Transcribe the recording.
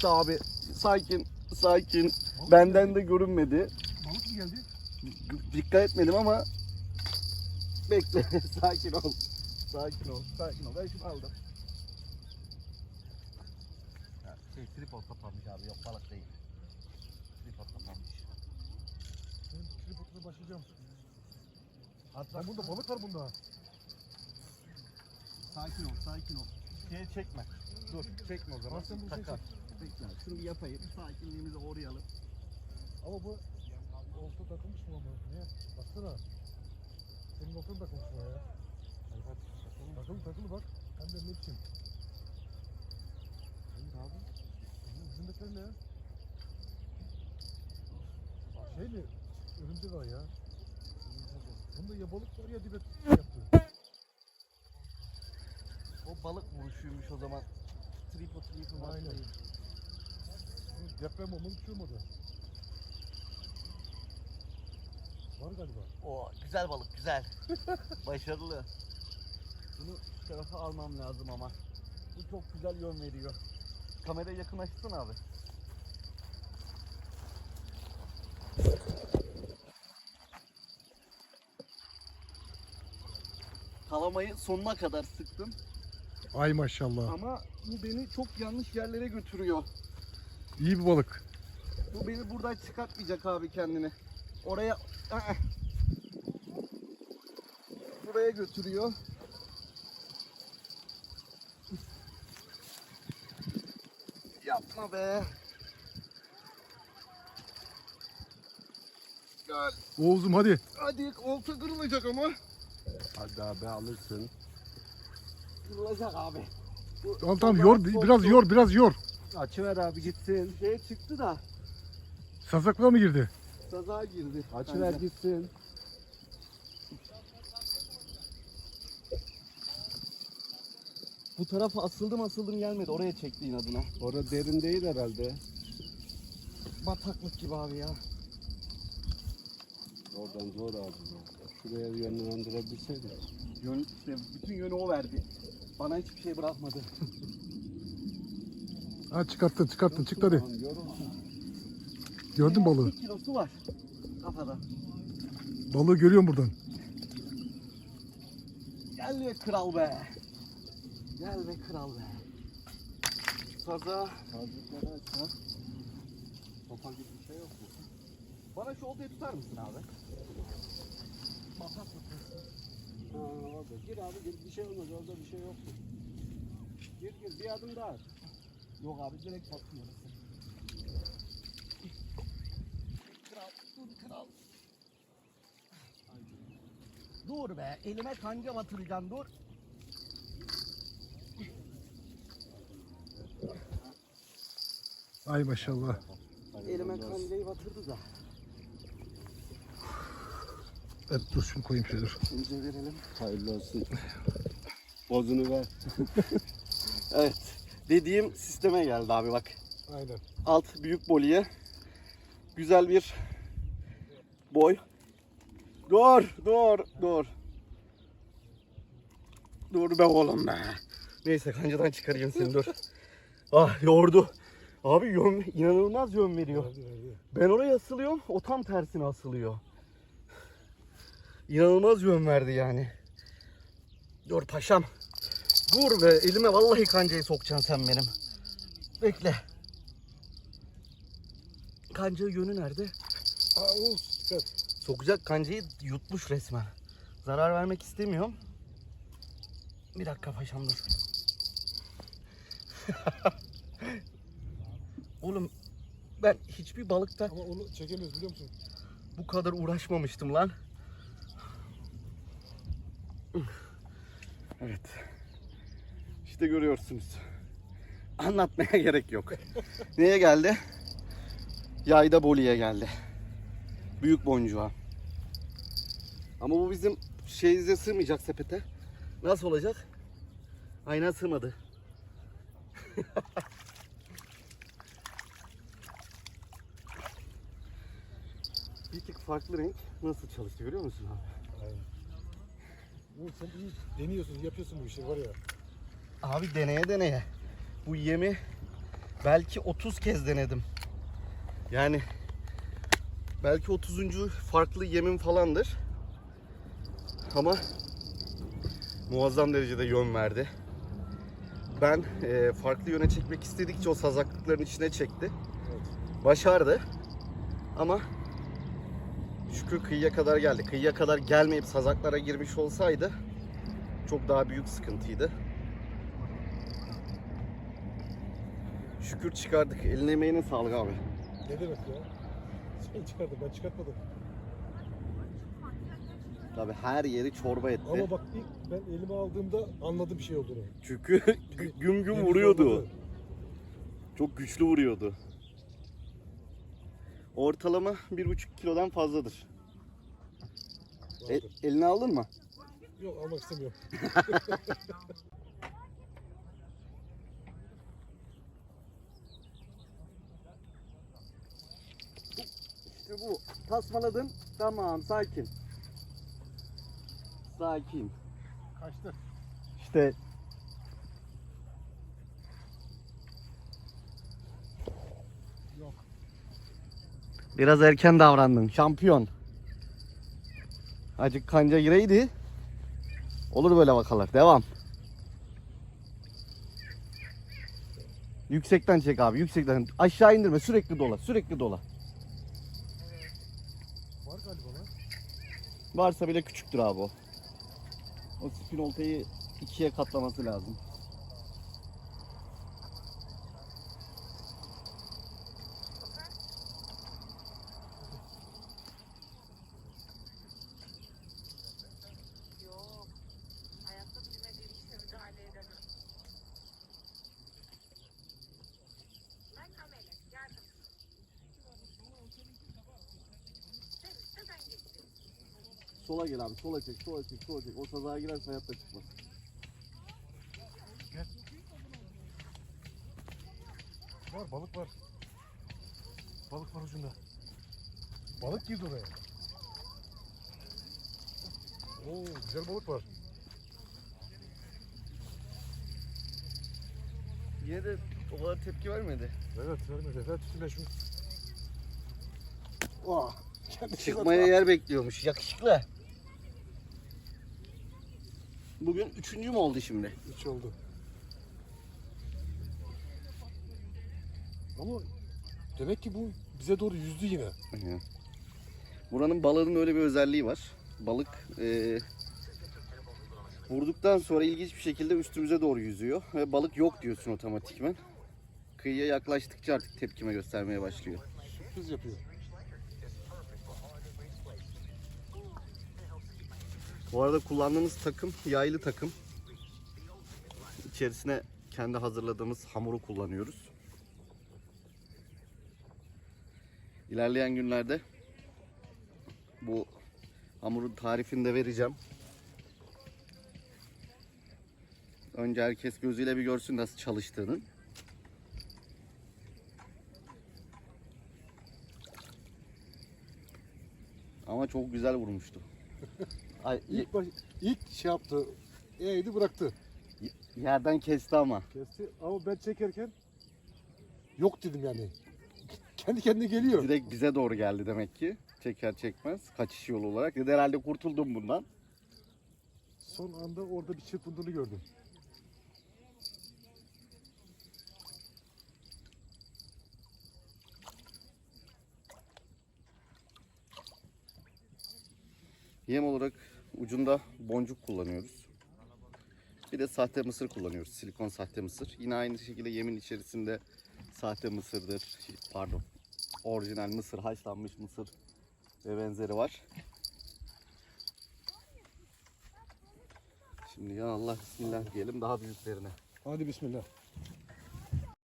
çıktı abi. Sakin, sakin. Benden de görünmedi. Balık mı geldi? Dikkat etmedim ama bekle. sakin ol. Sakin ol. Sakin ol. Ben şunu aldım. Ya, şey tripod kapanmış abi. Yok balık değil. Tripod kapanmış. Ben tripoduna başlayacağım. Hatta bunda balık var bunda. Sakin ol, sakin ol. Şey çekme. Dur, çekme o zaman. Lan Takar. Bekle, şunu bir yapayım. Sakinliğimizi koruyalım. Ama bu olta takılmış mı ama? Niye? Baksana. Senin oltan takılmış mı ya? Takılı takılı bak. Hem de ne biçim? Hayır abi. Bunun ucundakiler ne ya? Şey mi? Örümcek ağı ya. Bunda ya balık var ya dibet yaptı. O balık vuruşuymuş o zaman. Tripod, tripod. Aynen. Bu Deprem olmalı bir şey olmadı. Var galiba. O güzel balık, güzel. Başarılı. Bunu şu tarafa almam lazım ama. Bu çok güzel yön veriyor. Kamerayı yakınlaştırsana abi. Kalamayı sonuna kadar sıktım Ay maşallah. ama bu beni çok yanlış yerlere götürüyor. İyi bir balık. Bu beni buradan çıkartmayacak abi kendini. Oraya Aa! buraya götürüyor. Yapma be. Gel. Oğuzum hadi. Hadi olta kırılacak ama. Hadi abi alırsın. Kırılacak abi. Bu Tamam tamam yor biraz yor biraz yor. Açıver abi gitsin. Şey çıktı da Sazaklığa mı girdi? sazağa girdi. Açıver bence. gitsin. Bu tarafa asıldım asıldım gelmedi. Oraya çekti inadına. Orada derin değil herhalde. Bataklık gibi abi ya. Oradan zor abi. Şuraya yönlendirebilseydik. Yön, işte bütün yönü o verdi. Bana hiçbir şey bırakmadı. Ha çıkarttın çıkarttın çık hadi. Gördün balığı. Bir kilosu var kafada. Balığı görüyorum buradan. Gel be kral be. Gel be kral be. Saza. Kazıkları aç ha. Topa gibi bir şey yok mu? Bana şu oltayı tutar mısın abi? Batak tutuyorsun. Ha orada. Gir abi gir. Bir şey olmaz. Orada bir şey yok. Gir gir. Bir adım daha. Yok abi direkt batıyor. Kral, dur kral. Dur be, elime kanca batıracaksın dur. Ay maşallah. Elime kancayı batırdı da. Evet dur şunu koyayım şöyle dur. İnce verelim. Hayırlı olsun. Bozunu ver. Evet, dediğim sisteme geldi abi bak. Aynen. Alt büyük boliye. Güzel bir boy. Dur, dur, dur. Dur be oğlum be. Neyse kancadan çıkarayım seni dur. Ah yordu. Abi yön, inanılmaz yön veriyor. Ben oraya asılıyorum, o tam tersine asılıyor. İnanılmaz yön verdi yani. Dur paşam. Dur be, elime vallahi kancayı sokacaksın sen benim. Bekle. Kanca yönü nerede? Aa Oğuz dikkat. Sokacak kancayı yutmuş resmen. Zarar vermek istemiyorum. Bir dakika paşam dur. Oğlum ben hiçbir balıkta Ama onu çekemiyoruz biliyor musun? bu kadar uğraşmamıştım lan. Evet. İşte görüyorsunuz. Anlatmaya gerek yok. Neye geldi? Yayda Boli'ye geldi. Büyük boncuğa. Ama bu bizim şeyimize sığmayacak sepete. Nasıl olacak? Aynen sığmadı. Bir tık farklı renk nasıl çalıştı görüyor musun abi? Oğuz sen iyi deniyorsun yapıyorsun bu işi var ya. Abi deneye deneye. Bu yemi belki 30 kez denedim. Yani belki 30. farklı yemin falandır. Ama muazzam derecede yön verdi. Ben e, farklı yöne çekmek istedikçe o sazaklıkların içine çekti. Başardı. Ama şükür kıyıya kadar geldi. Kıyıya kadar gelmeyip sazaklara girmiş olsaydı çok daha büyük sıkıntıydı. Şükür çıkardık. Eline emeğine sağlık abi. Ne demek ya? Sen çıkardın ben çıkartmadım. Tabi her yeri çorba etti. Ama bak ilk ben elime aldığımda anladım bir şey olduğunu. Çünkü gü- güm güm vuruyordu. Çok güçlü vuruyordu. Ortalama 1,5 kilodan fazladır. E, Vardır. eline aldın mı? Yok almak istemiyorum. İşte bu. Tasmaladın. Tamam sakin. Sakin. Kaçtı. İşte Yok. Biraz erken davrandın. Şampiyon. Acık kanca gireydi. Olur böyle vakalar. Devam. Yüksekten çek abi. Yüksekten. Aşağı indirme. Sürekli dola. Sürekli dola. Var galiba lan. Varsa bile küçüktür abi o. O spin oltayı ikiye katlaması lazım. Sola gel abi. Sola çek. Sola çek. Sola çek. O sazaya girerse hayatta çıkmaz. Var balık var. Balık var ucunda. Balık girdi oraya. Oo güzel balık var. Yine de o kadar tepki vermedi. Evet vermedi. Ver şunu. Oh. Çıkmaya yer bekliyormuş. Yakışıklı. Bugün üçüncü mü oldu şimdi? Üç oldu. Ama demek ki bu bize doğru yüzdü yine. Buranın balığının öyle bir özelliği var. Balık e, vurduktan sonra ilginç bir şekilde üstümüze doğru yüzüyor. Ve balık yok diyorsun otomatikmen. Kıyıya yaklaştıkça artık tepkime göstermeye başlıyor. Sürpriz yapıyor. Bu arada kullandığımız takım yaylı takım. İçerisine kendi hazırladığımız hamuru kullanıyoruz. İlerleyen günlerde bu hamurun tarifini de vereceğim. Önce herkes gözüyle bir görsün nasıl çalıştığını. Ama çok güzel vurmuştu. Ay, İlk, baş, ilk şey yaptı. Eğdi bıraktı. yerden kesti ama. Kesti ama ben çekerken yok dedim yani. Kendi kendine geliyor. Direkt bize doğru geldi demek ki. Çeker çekmez. Kaçış yolu olarak. Dedi herhalde kurtuldum bundan. Son anda orada bir çırpındığını gördüm. Yem olarak ucunda boncuk kullanıyoruz. Bir de sahte mısır kullanıyoruz. Silikon sahte mısır. Yine aynı şekilde yemin içerisinde sahte mısırdır. şey, Pardon. Orijinal mısır, haşlanmış mısır ve benzeri var. Şimdi ya Allah bismillah diyelim daha büyüklerine. Hadi bismillah.